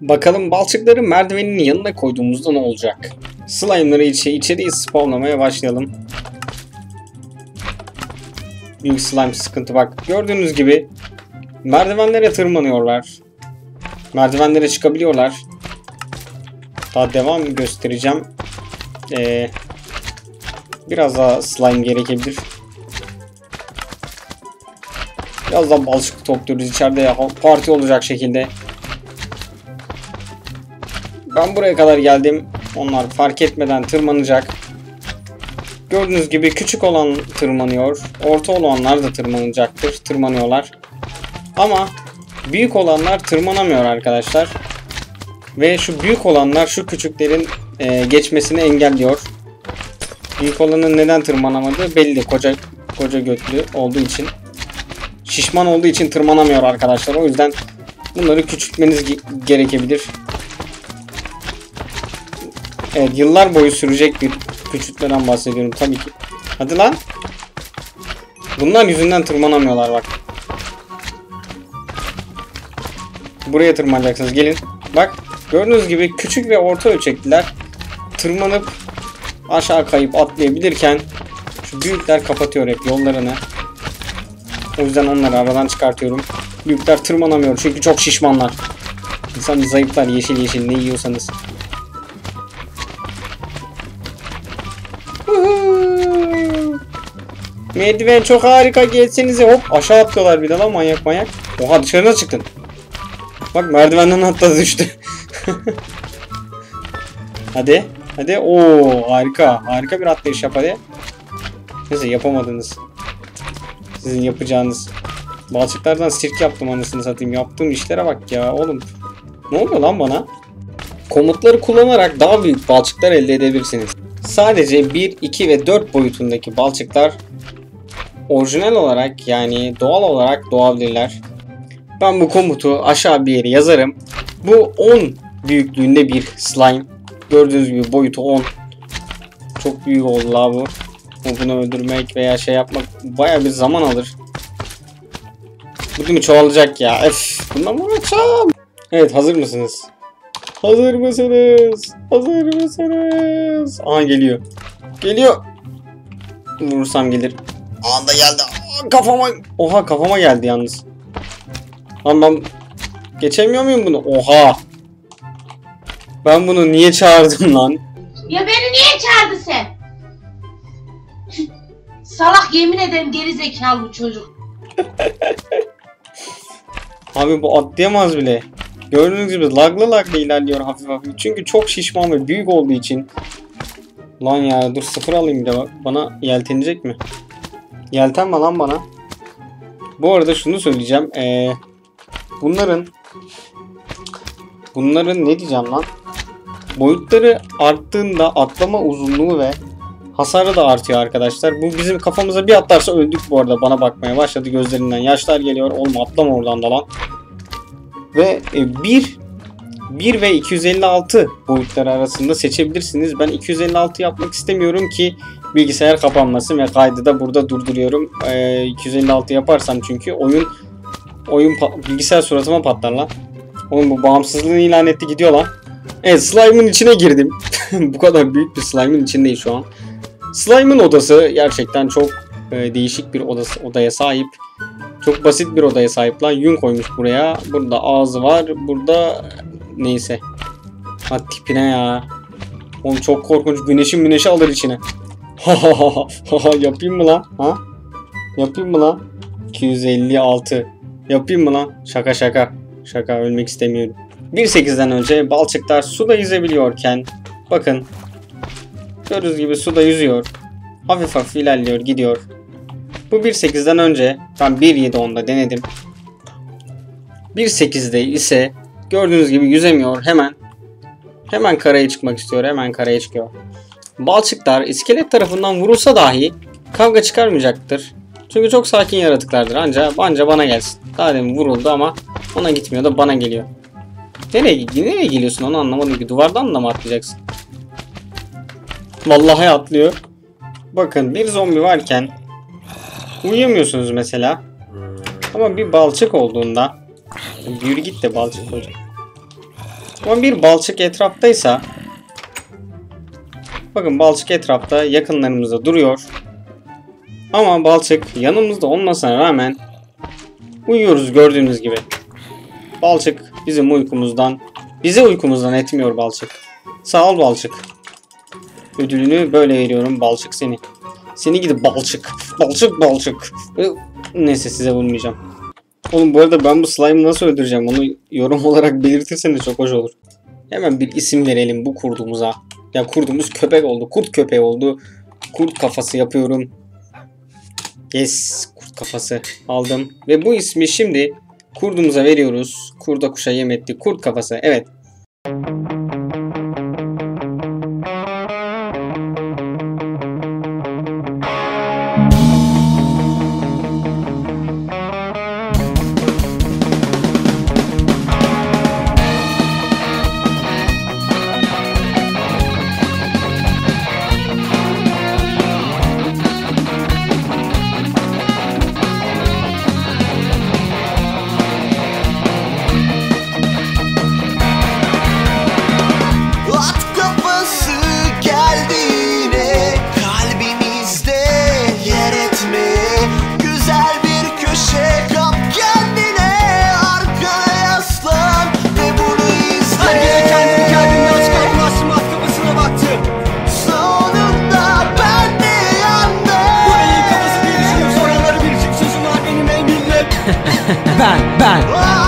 Bakalım balçıkları merdivenin yanına koyduğumuzda ne olacak? Slime'ları içe, içeriye spawnlamaya başlayalım. Büyük slime sıkıntı bak. Gördüğünüz gibi merdivenlere tırmanıyorlar. Merdivenlere çıkabiliyorlar. Daha devam göstereceğim. Ee, biraz daha slime gerekebilir. Biraz daha balçık topluyoruz içeride ya. Parti olacak şekilde. Ben buraya kadar geldim. Onlar fark etmeden tırmanacak. Gördüğünüz gibi küçük olan tırmanıyor. Orta olanlar da tırmanacaktır. Tırmanıyorlar. Ama büyük olanlar tırmanamıyor arkadaşlar. Ve şu büyük olanlar şu küçüklerin e, geçmesini engelliyor. Büyük olanın neden tırmanamadığı belli. Koca koca götlü olduğu için. Şişman olduğu için tırmanamıyor arkadaşlar. O yüzden bunları küçültmeniz ge- gerekebilir. Evet yıllar boyu sürecek bir küçültmeden bahsediyorum tabii ki. Hadi lan. Bunlar yüzünden tırmanamıyorlar bak. Buraya tırmanacaksınız gelin. Bak gördüğünüz gibi küçük ve orta ölçekliler tırmanıp aşağı kayıp atlayabilirken şu büyükler kapatıyor hep yollarını. O yüzden onları aradan çıkartıyorum. Büyükler tırmanamıyor çünkü çok şişmanlar. İnsan zayıflar yeşil yeşil ne yiyorsanız. Merdiven çok harika gelsenize hop aşağı atlıyorlar bir de lan manyak manyak. Oha dışarına çıktın. Bak merdivenden atladı düştü. hadi. Hadi. Oo harika. Harika bir atlayış yap hadi. Neyse yapamadınız. Sizin yapacağınız. Balçıklardan sirk yaptım anasını satayım. Yaptığım işlere bak ya oğlum. Ne oluyor lan bana? Komutları kullanarak daha büyük balçıklar elde edebilirsiniz. Sadece 1, 2 ve 4 boyutundaki balçıklar orijinal olarak yani doğal olarak doğabilirler. Ben bu komutu aşağı bir yere yazarım. Bu 10 büyüklüğünde bir slime. Gördüğünüz gibi boyutu 10. Çok büyük oldu la bu. Bu Bunu öldürmek veya şey yapmak baya bir zaman alır. Bu değil mi çoğalacak ya. Öf, bundan mı uğraşacağım? Evet hazır mısınız? Hazır mısınız? Hazır mısınız? Aha geliyor. Geliyor. Vurursam gelir. Anda geldi. Aa, kafama. Oha kafama geldi yalnız. Lan ben geçemiyor muyum bunu? Oha. Ben bunu niye çağırdım lan? Ya beni niye çağırdı sen? Salak yemin ederim geri zekalı bu çocuk. Abi bu atlayamaz bile. Gördüğünüz gibi laglı laglı ilerliyor hafif hafif. Çünkü çok şişman ve büyük olduğu için. Lan ya dur sıfır alayım bir de bak. Bana yeltenecek mi? Yeltenme lan bana. Bu arada şunu söyleyeceğim. Ee, bunların bunların ne diyeceğim lan? Boyutları arttığında atlama uzunluğu ve hasarı da artıyor arkadaşlar. Bu bizim kafamıza bir atlarsa öldük bu arada. Bana bakmaya başladı gözlerinden. Yaşlar geliyor. Oğlum atlama oradan da lan. Ve 1 1 ve 256 boyutları arasında seçebilirsiniz. Ben 256 yapmak istemiyorum ki bilgisayar kapanmasın ve kaydı da burada durduruyorum. Ee, 256 yaparsam çünkü oyun oyun bilgisayar suratıma patlar lan. Oğlum bu bağımsızlığını ilan etti gidiyor lan. Evet slime'ın içine girdim. bu kadar büyük bir slime'ın içindeyiz şu an. Slime'ın odası gerçekten çok e, değişik bir odası, odaya sahip. Çok basit bir odaya sahip lan. Yün koymuş buraya. Burada ağzı var. Burada neyse. Ha tipine ya. Oğlum çok korkunç. Güneşin güneşi alır içine. Ha ha ha ha ha yapayım mı lan? Ha? Yapayım mı lan? 256. Yapayım mı lan? Şaka şaka. Şaka ölmek istemiyorum. 1.8'den önce balçıklar suda yüzebiliyorken bakın gördüğünüz gibi suda yüzüyor. Hafif hafif ilerliyor gidiyor. Bu 1.8'den önce ben 1.7.10'da denedim. 1.8'de ise gördüğünüz gibi yüzemiyor hemen. Hemen karaya çıkmak istiyor hemen karaya çıkıyor. Balçıklar iskelet tarafından vurulsa dahi kavga çıkarmayacaktır. Çünkü çok sakin yaratıklardır. Anca, anca bana gelsin. Daha demin vuruldu ama ona gitmiyor da bana geliyor. Nereye, nereye geliyorsun onu anlamadım ki. Duvardan da mı atlayacaksın? Vallahi atlıyor. Bakın bir zombi varken uyuyamıyorsunuz mesela. Ama bir balçık olduğunda yürü git de balçık olacak. Ama bir balçık etraftaysa bakın balçık etrafta yakınlarımızda duruyor. Ama balçık yanımızda olmasına rağmen uyuyoruz gördüğünüz gibi. Balçık bizim uykumuzdan, bize uykumuzdan etmiyor balçık. Sağ ol balçık. Ödülünü böyle veriyorum balçık seni. Seni gidip balçık. Balçık balçık. Neyse size vurmayacağım. Oğlum bu arada ben bu slime'ı nasıl öldüreceğim onu yorum olarak belirtirseniz çok hoş olur. Hemen bir isim verelim bu kurdumuza. Ya kurdumuz köpek oldu. Kurt köpeği oldu. Kurt kafası yapıyorum. Yes. Kurt kafası aldım. Ve bu ismi şimdi kurdumuza veriyoruz. Kurda kuşa yem etti. Kurt kafası. Evet. At neyin kafası